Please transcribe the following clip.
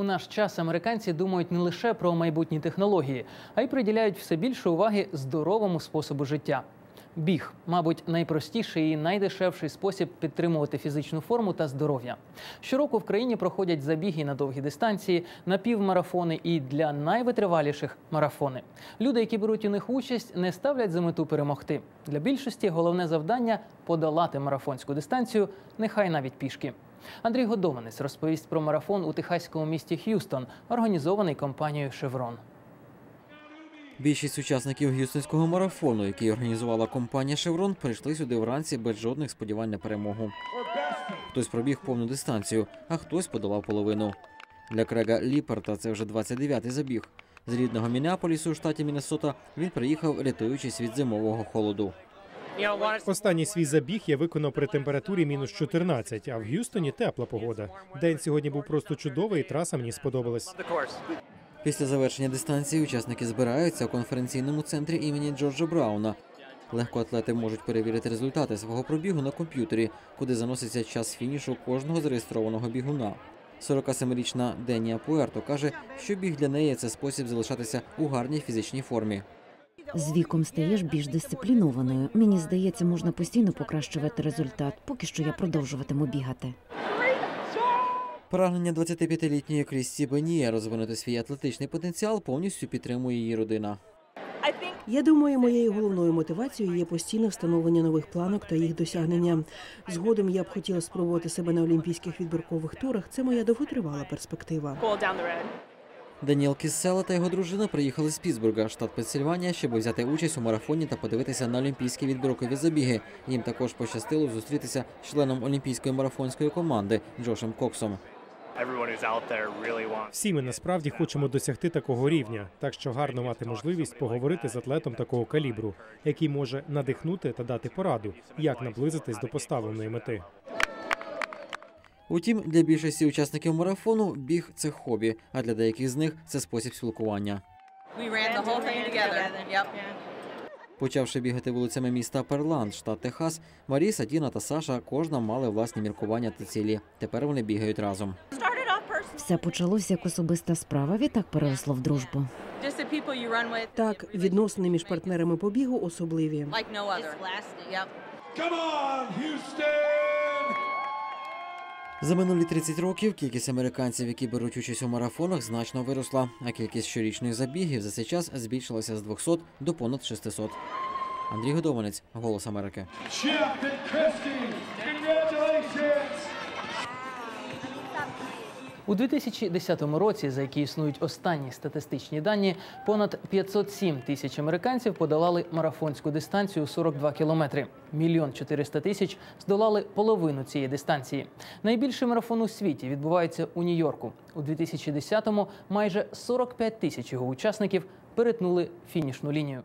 У наш час американці думають не лише про майбутні технології, а й приділяють все більше уваги здоровому способу життя. Біг, мабуть, найпростіший і найдешевший спосіб підтримувати фізичну форму та здоров'я. Щороку в країні проходять забіги на довгі дистанції, напівмарафони і для найвитриваліших марафони. Люди, які беруть у них участь, не ставлять за мету перемогти. Для більшості головне завдання подолати марафонську дистанцію, нехай навіть пішки. Андрій Годованець розповість про марафон у техаському місті Х'юстон, організований компанією Шеврон. Більшість учасників г'юстонського марафону, який організувала компанія Шеврон, прийшли сюди вранці без жодних сподівань на перемогу. Хтось пробіг повну дистанцію, а хтось подолав половину. Для Крега Ліперта це вже 29-й забіг. З рідного Мінеаполісу у штаті Міннесота він приїхав, рятуючись від зимового холоду. Останній свій забіг я виконав при температурі мінус 14, а в Г'юстоні тепла погода. День сьогодні був просто чудовий, і траса мені сподобалась. Після завершення дистанції учасники збираються у конференційному центрі імені Джорджа Брауна. Легкоатлети можуть перевірити результати свого пробігу на комп'ютері, куди заноситься час фінішу кожного зареєстрованого бігуна. 47-річна Денія Пуерто каже, що біг для неї це спосіб залишатися у гарній фізичній формі. З віком стаєш більш дисциплінованою. Мені здається, можна постійно покращувати результат, поки що я продовжуватиму бігати. Прагнення 25-літньої Крісті Бенія розвинути свій атлетичний потенціал повністю підтримує її родина. Я думаю, моєю головною мотивацією є постійне встановлення нових планок та їх досягнення. Згодом я б хотіла спробувати себе на олімпійських відбіркових турах. Це моя довготривала перспектива. Даніел Кіссела та його дружина приїхали з Пітсбурга, штат Пенсильванія, щоб взяти участь у марафоні та подивитися на олімпійські відбіркові забіги. Їм також пощастило зустрітися з членом олімпійської марафонської команди Джошем Коксом. Всі ми насправді хочемо досягти такого рівня, так що гарно мати можливість поговорити з атлетом такого калібру, який може надихнути та дати пораду, як наблизитись до поставленої мети. Утім, для більшості учасників марафону біг це хобі, а для деяких з них це спосіб спілкування. Почавши бігати вулицями міста Перланд, штат Техас, Маріса, Діна та Саша кожна мали власні міркування та цілі. Тепер вони бігають разом. Все почалося як особиста справа, відтак переросло в дружбу. Так, відносини між партнерами по бігу особливі. Like no other. За минулі 30 років кількість американців, які беруть участь у марафонах, значно виросла, а кількість щорічних забігів за цей час збільшилася з 200 до понад 600. Андрій Годованець, Голос Америки. У 2010 році, за які існують останні статистичні дані, понад 507 тисяч американців подолали марафонську дистанцію 42 кілометри. Мільйон 400 тисяч здолали половину цієї дистанції. Найбільший марафон у світі відбувається у Нью-Йорку. У 2010-му майже 45 тисяч його учасників перетнули фінішну лінію.